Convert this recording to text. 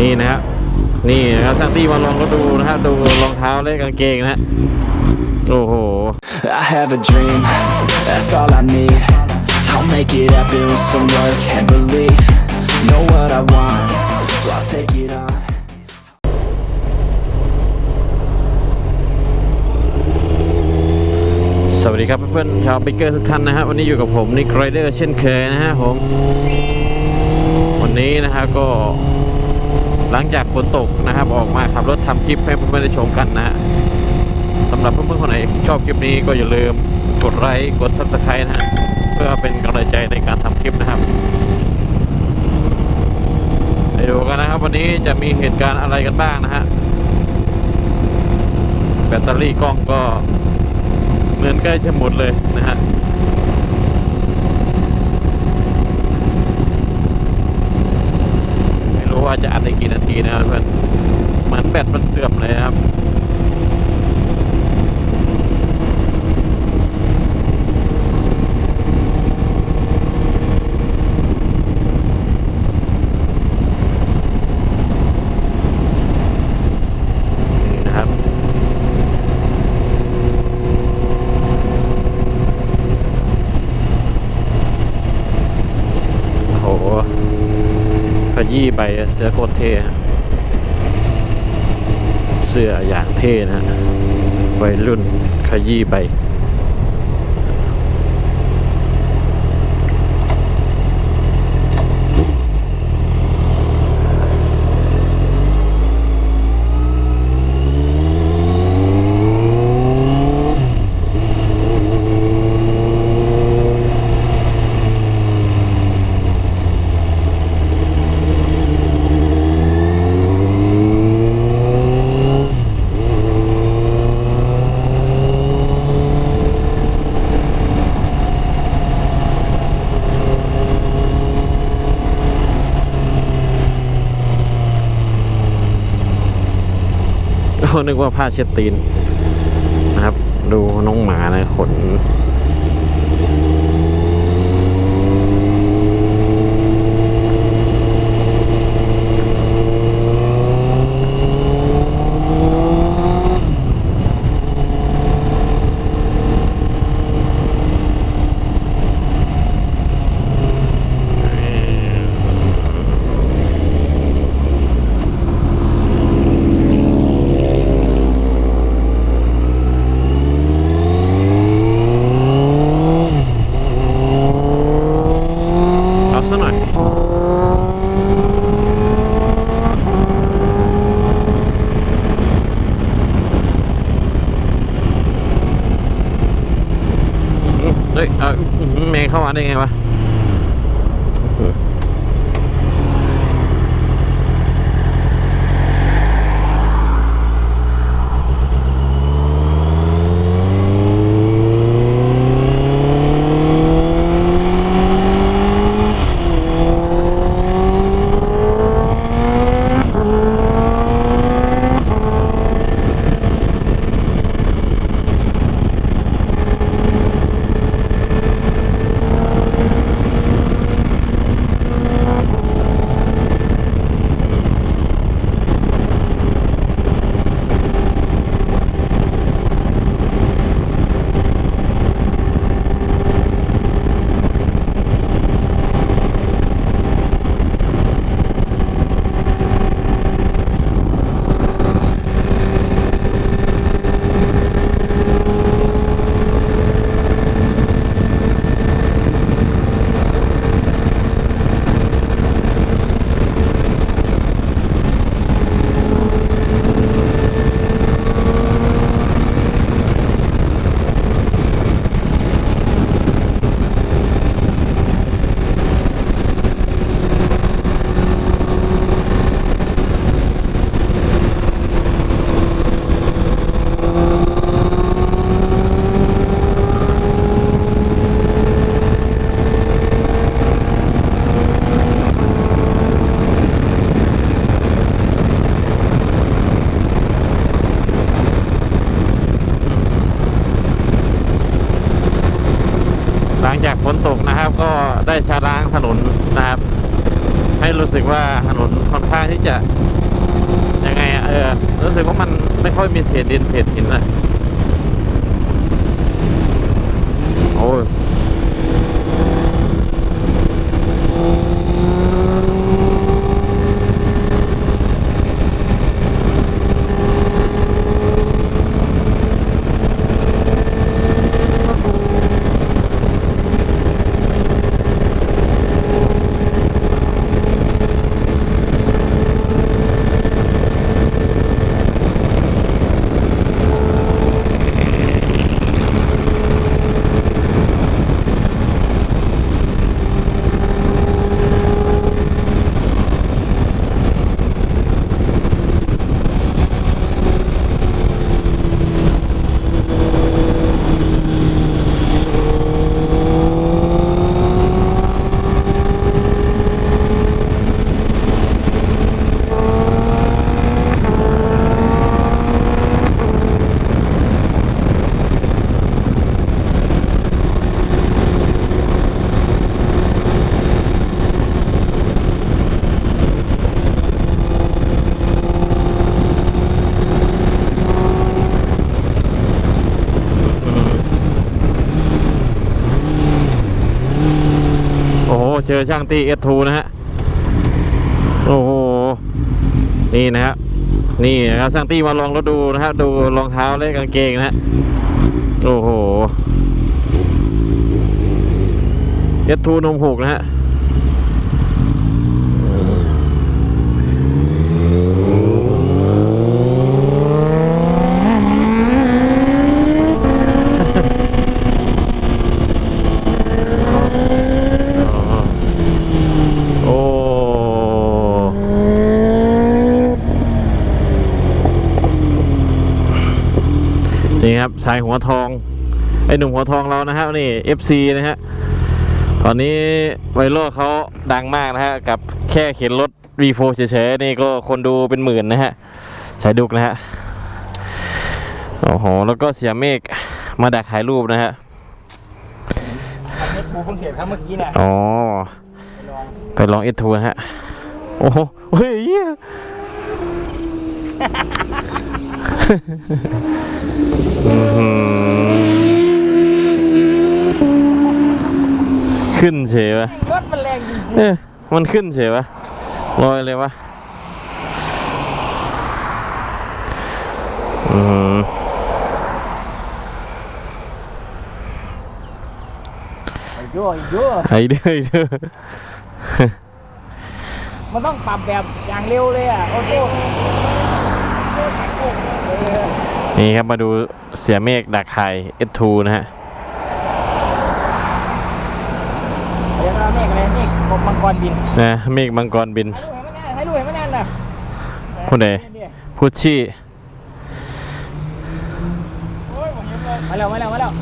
นี่นะฮะนี่นะครับช่างตี้มาลองรถดูนะฮะดูรองเท้าและกางเกงนะฮะโอ้โห I have a dream, that's all I need. I'll make it happen with some work and belief. Know what I want, so I'll take it on. สวัสดีครับเพื่อนๆชาวบิ๊กเกอร์ทุกท่านนะฮะวันนี้อยู่กับผมนิกไรเดอร์เช่นเคยนะฮะผม วันนี้นะฮะก็ หลังจากฝนตกนะครับ ออกมาขับรถทำคลิปให้เพื่อนๆได้ชมกันนะสำหรับเพื่อนๆคนไหนชอบคลิปนี้ก็อย่าลืมกดไลค์กดซับสไครต์นะฮะเพื่อเป็นกำลังใจในการทำคลิปนะครับไปดูกันนะครับ วันนี้จะมีเหตุการณ์อะไรกันบ้างนะฮะแบตเตอรี่กล้องก็เหมือนใกล้จะหมดเลยนะฮะ ไม่รู้ ว่าจะอัดได้กี่นาทีนะครับเพื่อนเหมือนแบตมันเสื่อมเลยนะครับ นี่นะครับ โอ้โหข ยี่ไปเสื้อโคตรเท่ฮะเสื้ออย่างเท่นะฮะวัยรุ่นขยี้ไป นึกว่าผ้าเช็ดตีนนะครับ ดูน้องหมานะขน เอาซะหน่อย เฮ้ยเอาเมย์เข้ามา ได้ไงวะ ว่าถนนค่อนข้างที่จะยังไงอะเออรู้สึกว่ามันไม่ค่อยมีเศษดินเศษหินอะโอ้ยโอ้โห เจอช่างตีเอสทูนะฮะ โอ้โห นี่นะครับนี่นะครับช่างตีมาลองรถดูนะฮะ ดูรองเท้าและกางเกงนะฮะ โอ้โหเอสทูนมหกนะฮะ นี่ครับ สายหัวทอง ไอหนุ่มหัวทองเรานะครับนี่ FC นะฮะตอนนี้ไวรัลเขาดังมากนะฮะ กับแค่เข็นรถ V4 เฉยๆ นี่ก็คนดูเป็นหมื่นนะฮะชายดุกนะฮะ โอ้โห แล้วก็เสียเมฆมาดักถ่ายรูปนะฮะเม็ดปูเพิ่งเสียครับเมื่อกี้เนี่ยอ๋อไปลองไปลองเอทูนะฮะ โอ้โห เฮ้ยเหี้ยอื้อหือ ขึ้นเฉยวะรถมันแรงจริงเอ๊ะมันขึ้นเฉยวะลอยเลยวะอืมๆไอ้ยั่วไอ้ยั่วไอ้เด้อไอ้เด้อมันต้องปรับแบบอย่างเร็วเลยอะ โอ้โหเออ นี่ครับมาดูเสียเมฆดักไข่เอทูนะฮะเดี๋ยวเมฆอะไรเมฆมังกรบินนะเมฆมังกรบินให้รวยไม่แนานนะผู้ใดพูดชี้มาแล้วมาแล้วมาแล้ว